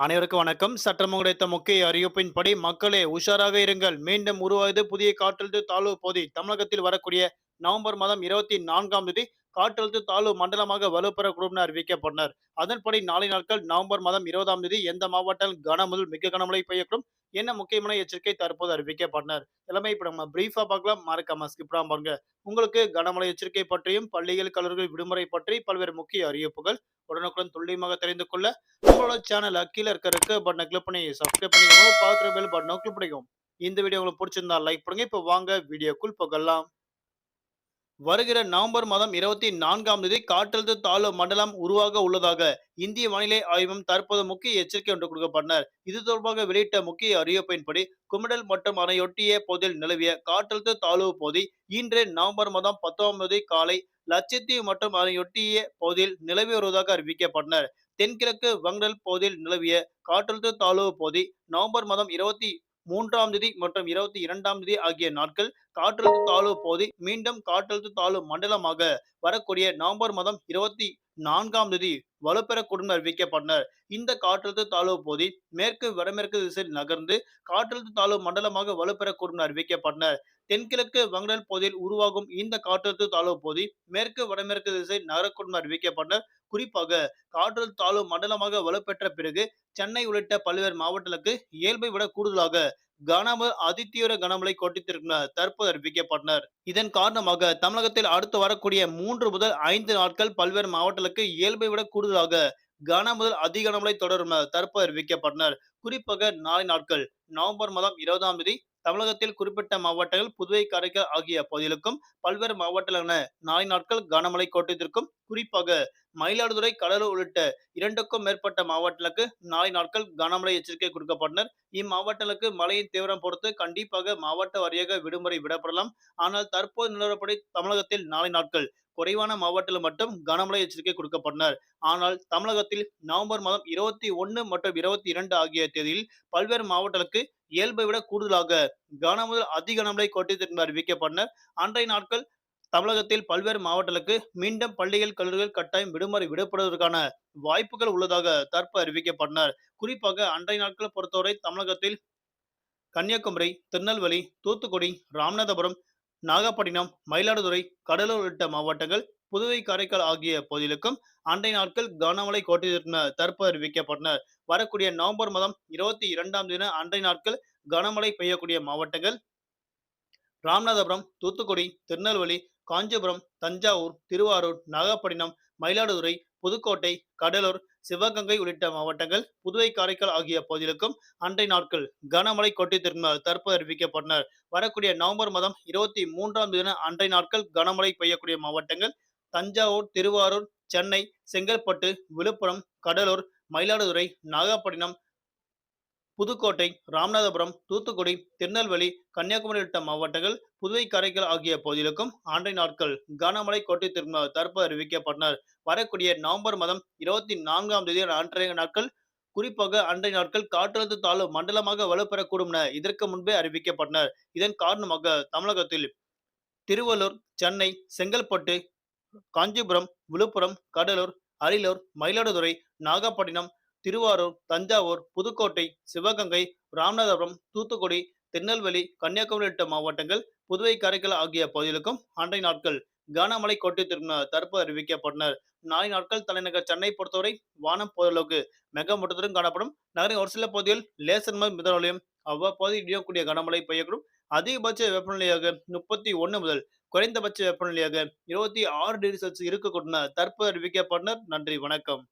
அனைவருக்கும் வணக்கம். சற்றம் கிடைத்த முக்கிய அறிவிப்பின்படி மக்களே உஷாராக இருங்கள். மீண்டும் உருவாகுது புதிய காற்றழுத்த தாழ்வு பகுதி. தமிழகத்தில் வரக்கூடிய நவம்பர் மாதம் இருபத்தி நான்காம் தேதி காற்றழுத்த தாழ்வு மண்டலமாக வலுப்பெறக்கூடும் என அறிவிக்கப்பட்டனர் அதன்படி நாளை நாட்கள் நவம்பர் மாதம் இருபதாம் தேதி எந்த மாவட்டம் கனமுதல் மிக கனமழை பெய்யக்கூடும்? என்ன முக்கியமான எச்சரிக்கை தற்போது அறிவிக்கப்பட்டனர் எல்லாமே இப்ப நம்ம பிரீஃபா பார்க்கலாம். மறக்காம ஸ்கிப் பாருங்க. உங்களுக்கு கனமழை எச்சரிக்கை பற்றியும் பள்ளிகள் கல்லூரிகள் விடுமுறை பற்றி பல்வேறு முக்கிய அறிவிப்புகள் உடனுக்குடன் துல்லியமாக தெரிந்து கொள்ள உங்களோட சேனல் கீழே இருக்கிறதுக்கு பட்டனை கிளிக் பண்ணி சப்ஸ்கிரைப் பண்ணிக்கோங்க. பார்த்துட்டு பெல் பட்டனை கிளிக் பண்ணிக்கோங்க. இந்த வீடியோ உங்களுக்கு பிடிச்சிருந்தா லைக் பண்ணுங்க. இப்போ வாங்க வீடியோக்குள் போகலாம். வருகிற நவம்பர் மாதம் இருபத்தி நான்காம் தேதி காற்றழுத்த தாழ்வு மண்டலம் உருவாக உள்ளதாக இந்திய வானிலை ஆய்வும் தற்போது முக்கிய எச்சரிக்கை ஒன்று கொடுக்கப்பட்டனர். இது தொடர்பாக வெளியிட்ட முக்கிய அறிவிப்பின்படி குமிடல் மற்றும் அணையொட்டிய பகுதியில் நிலவிய காற்றழுத்த தாழ்வு பகுதி இன்று நவம்பர் மாதம் பத்தாம் தேதி காலை லட்சத்தீவு மற்றும் அதனையொட்டிய பகுதியில் நிலவி வருவதாக அறிவிக்கப்பட்டனர். தென்கிழக்கு வங்கடல் பகுதியில் நிலவிய காற்றழுத்த தாழ்வு பகுதி நவம்பர் மாதம் இருபத்தி மூன்றாம் தேதி மற்றும் இருபத்தி இரண்டாம் தேதி ஆகிய நாட்கள் காற்றழுத்த தாழ்வு பகுதி மீண்டும் காற்றழுத்த தாழ்வு மண்டலமாக வரக்கூடிய நவம்பர் மாதம் இருபத்தி நான்காம் தேதி வலுப்பெறக்கூடும் அறிவிக்கப்பட்டனர். இந்த காற்றழுத்த தாழ்வு பகுதி மேற்கு வடமேற்கு திசையில் நகர்ந்து காற்றழுத்த தாழ்வு மண்டலமாக வலுப்பெறக்கூடும் அறிவிக்கப்பட்டனர். தென்கிழக்கு வங்கடல் பகுதியில் உருவாகும் இந்த காற்றழுத்த தாழ்வு பகுதி மேற்கு வடமேற்கு திசை நகரக்கூடும் அறிவிக்கப்பட்டனர். குறிப்பாக காற்றழுத்த தாழ்வு மண்டலமாக வலுப்பெற்ற பிறகு சென்னை உள்ளிட்ட பல்வேறு மாவட்டங்களுக்கு இயல்பை விட கூடுதலாக கனம அதிதீவிர கனமழை கொட்டித்திருக்கிறார் தற்போது அறிவிக்கப்பட்டனர். இதன் காரணமாக தமிழகத்தில் அடுத்து வரக்கூடிய மூன்று முதல் ஐந்து நாட்கள் பல்வேறு மாவட்டங்களுக்கு இயல்பை விட கூடுதலாக கன முதல் அதிக கனமழை தொடரும் தற்போது அறிவிக்கப்பட்டனர். குறிப்பாக நாளை நாட்கள் நவம்பர் மாதம் இருபதாம் தேதி தமிழகத்தில் குறிப்பிட்ட மாவட்டங்கள் புதுவை காரைக்கால் ஆகிய பகுதிகளுக்கும் பல்வேறு மாவட்டங்களான நாளை நாட்கள் கனமழை கோட்டத்திற்கும் குறிப்பாக மயிலாடுதுறை கடலூர் உள்ளிட்ட இரண்டுக்கும் மேற்பட்ட மாவட்டங்களுக்கு நாளை நாட்கள் கனமழை எச்சரிக்கை கொடுக்கப்பட்டனர். இம்மாவட்டங்களுக்கு மழையின் தீவிரம் பொறுத்து கண்டிப்பாக மாவட்ட வாரியாக விடுமுறை விடப்படலாம். ஆனால் தற்போது நிலவரப்படி தமிழகத்தில் நாளை நாட்கள் குறைவான மாவட்டத்தில் மட்டும் கனமழை எச்சரிக்கை கொடுக்கப்பட்டனர். ஆனால் தமிழகத்தில் நவம்பர் மாதம் இருபத்தி ஒன்று மற்றும் இருபத்தி இரண்டு ஆகிய தேதியில் பல்வேறு மாவட்டங்களுக்கு இயல்பை விட கூடுதலாக கன முதல் அதிக கனமழை கொட்டித்திற்கு அறிவிக்கப்பட்டனர் அன்றைய நாட்கள் தமிழகத்தில் பல்வேறு மாவட்டங்களுக்கு மீண்டும் பள்ளிகள் கல்லூரிகள் கட்டாயம் விடுமுறை விடப்படுவதற்கான வாய்ப்புகள் உள்ளதாக தற்ப அறிவிக்கப்பட்டனர் குறிப்பாக அன்றைய நாட்களை பொறுத்தவரை தமிழகத்தில் கன்னியாகுமரி திருநெல்வேலி தூத்துக்குடி ராமநாதபுரம் நாகப்பட்டினம் மயிலாடுதுறை கடலூர் உள்ளிட்ட மாவட்டங்கள் புதுவை காரைக்கால் ஆகிய பகுதிகளுக்கும் அண்டை நாட்கள் கனமழை கோட்டிருந்த தற்போது அறிவிக்கப்பட்டனர் வரக்கூடிய நவம்பர் மாதம் இருபத்தி இரண்டாம் தேதி அண்டை நாட்கள் கனமழை பெய்யக்கூடிய மாவட்டங்கள் ராமநாதபுரம் தூத்துக்குடி திருநெல்வேலி காஞ்சிபுரம் தஞ்சாவூர் திருவாரூர் நாகப்பட்டினம் மயிலாடுதுறை புதுக்கோட்டை கடலூர் சிவகங்கை உள்ளிட்ட மாவட்டங்கள் புதுவை காரைக்கால் ஆகிய பகுதிகளுக்கும் அன்றை நாட்கள் கனமழை கொட்டித்திருந்த தற்போது அறிவிக்கப்பட்டனர் வரக்கூடிய நவம்பர் மாதம் இருபத்தி மூன்றாம் தேதி அன்றை நாட்கள் கனமழை பெய்யக்கூடிய மாவட்டங்கள் தஞ்சாவூர் திருவாரூர் சென்னை செங்கல்பட்டு விழுப்புரம் கடலூர் மயிலாடுதுறை நாகப்பட்டினம் புதுக்கோட்டை ராமநாதபுரம் தூத்துக்குடி திருநெல்வேலி கன்னியாகுமரி உள்ளிட்ட மாவட்டங்கள் புதுவை காரைக்கால் ஆகிய பகுதிகளுக்கும் ஆண்டை நாட்கள் கனமழை கொட்டி திரும்ப தற்போது அறிவிக்கப்பட்டனர். வரக்கூடிய நவம்பர் மாதம் இருபத்தி நான்காம் தேதி அன்றைய நாட்கள் குறிப்பாக அன்றைய நாட்கள் காற்றழுத்த தாழ்வு மண்டலமாக வலுப்பெறக்கூடும் என இதற்கு முன்பே அறிவிக்கப்பட்டனர். இதன் காரணமாக தமிழகத்தில் திருவள்ளூர் சென்னை செங்கல்பட்டு காஞ்சிபுரம் விழுப்புரம் கடலூர் அரியலூர் மயிலாடுதுறை நாகப்பட்டினம் திருவாரூர் தஞ்சாவூர் புதுக்கோட்டை சிவகங்கை ராமநாதபுரம் தூத்துக்குடி திருநெல்வேலி கன்னியாகுமரி உள்ளிட்ட மாவட்டங்கள் புதுவை காரைக்கால் ஆகிய பகுதிகளுக்கும் அன்றைய நாட்கள் கனமழை கொட்டித்திருந்த தற்போது அறிவிக்கப்பட்டனர். நாளை நாட்கள் தலைநகர் சென்னை பொறுத்தவரை வானம் போதளவுக்கு மெக காணப்படும். நகரின் ஒரு சில பகுதியில் லேசன் முதல் மிதமலையும் அவ்வப்போது இடியக்கூடிய கனமழை பெய்யக்கூடும். அதிகபட்ச வெப்பநிலையாக முப்பத்தி ஒன்று முதல் குறைந்தபட்ச வெப்பநிலையாக இருபத்தி ஆறு டிகிரி செல்சியஸ் இருக்கக்கூடும் தற்போது அறிவிக்கப்பட்டனர். நன்றி வணக்கம்.